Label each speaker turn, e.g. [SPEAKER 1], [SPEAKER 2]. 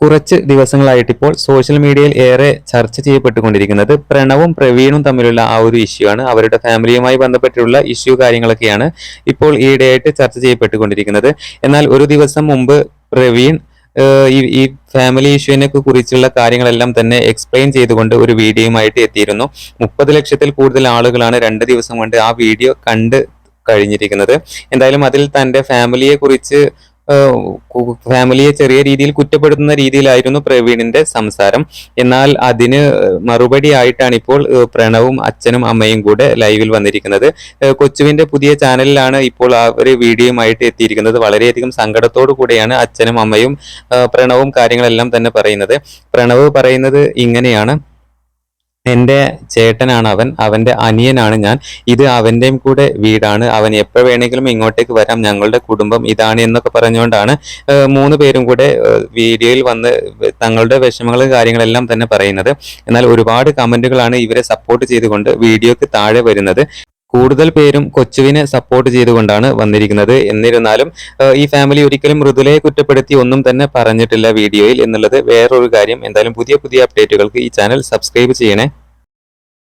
[SPEAKER 1] കുറച്ച് ദിവസങ്ങളായിട്ട് ഇപ്പോൾ സോഷ്യൽ മീഡിയയിൽ ഏറെ ചർച്ച ചെയ്യപ്പെട്ടുകൊണ്ടിരിക്കുന്നത് പ്രണവും പ്രവീണും തമ്മിലുള്ള ആ ഒരു ഇഷ്യൂ ആണ്. അവരുടെ ഫാമിലിയുമായി ബന്ധപ്പെട്ടുള്ള ഇഷ്യൂ കാര്യങ്ങളൊക്കെയാണ് ഇപ്പോൾ ഈയിടെയായിട്ട് ചർച്ച ചെയ്യപ്പെട്ടുകൊണ്ടിരിക്കുന്നത്. എന്നാൽ ഒരു ദിവസം മുമ്പ് പ്രവീൺ ഈ ഫാമിലി ഇഷ്യൂവിനെ കുറിച്ചുള്ള കാര്യങ്ങളെല്ലാം തന്നെ എക്സ്പ്ലെയിൻ ചെയ്തുകൊണ്ട് ഒരു വീഡിയോയുമായിട്ട് എത്തിയിരുന്നു. മുപ്പത് ലക്ഷത്തിൽ കൂടുതൽ ആളുകളാണ് രണ്ട് ദിവസം കൊണ്ട് ആ വീഡിയോ കണ്ട് കഴിഞ്ഞിരിക്കുന്നത്. എന്തായാലും അതിൽ തന്റെ ഫാമിലിയെ കുറിച്ച് ഫാമിലിയെ ചെറിയ രീതിയിൽ കുറ്റപ്പെടുത്തുന്ന രീതിയിലായിരുന്നു പ്രവീണിന്റെ സംസാരം. എന്നാൽ അതിന് മറുപടി ആയിട്ടാണ് ഇപ്പോൾ പ്രണവും അച്ഛനും അമ്മയും കൂടെ ലൈവിൽ വന്നിരിക്കുന്നത്. കൊച്ചുവിന്റെ പുതിയ ചാനലിലാണ് ഇപ്പോൾ ഒരു വീഡിയോയുമായിട്ട് എത്തിയിരിക്കുന്നത്. വളരെയധികം സങ്കടത്തോടു കൂടെയാണ് അച്ഛനും അമ്മയും പ്രണവും കാര്യങ്ങളെല്ലാം തന്നെ പറയുന്നത്. പ്രണവ് പറയുന്നത് ഇങ്ങനെയാണ്. എന്റെ ചേട്ടനാണ് അവൻ. അവന്റെ അനിയനാണ് ഞാൻ. ഇത് അവന്റെയും കൂടെ വീടാണ്. അവൻ എപ്പോൾ വേണമെങ്കിലും ഇങ്ങോട്ടേക്ക് വരാം. ഞങ്ങളുടെ കുടുംബം ഇതാണ് എന്നൊക്കെ പറഞ്ഞുകൊണ്ടാണ് മൂന്ന് പേരും കൂടെ വീഡിയോയിൽ വന്ന് തങ്ങളുടെ വിഷമങ്ങളും കാര്യങ്ങളെല്ലാം തന്നെ പറയുന്നത്. എന്നാൽ ഒരുപാട് കമന്റുകളാണ് ഇവരെ സപ്പോർട്ട് ചെയ്തുകൊണ്ട് വീഡിയോക്ക് താഴെ വരുന്നത്. കൂടുതൽ പേരും കൊച്ചുവിനെ സപ്പോർട്ട് ചെയ്തുകൊണ്ടാണ് വന്നിരിക്കുന്നത്. എന്നിരുന്നാലും ഈ ഫാമിലി ഒരിക്കലും മൃദുലയെ കുറ്റപ്പെടുത്തി ഒന്നും തന്നെ പറഞ്ഞിട്ടില്ല വീഡിയോയിൽ. എന്നുള്ളത് വേറൊരു കാര്യം. എന്തായാലും പുതിയ പുതിയ അപ്ഡേറ്റുകൾക്ക് ഈ ചാനൽ സബ്സ്ക്രൈബ് ചെയ്യണേ.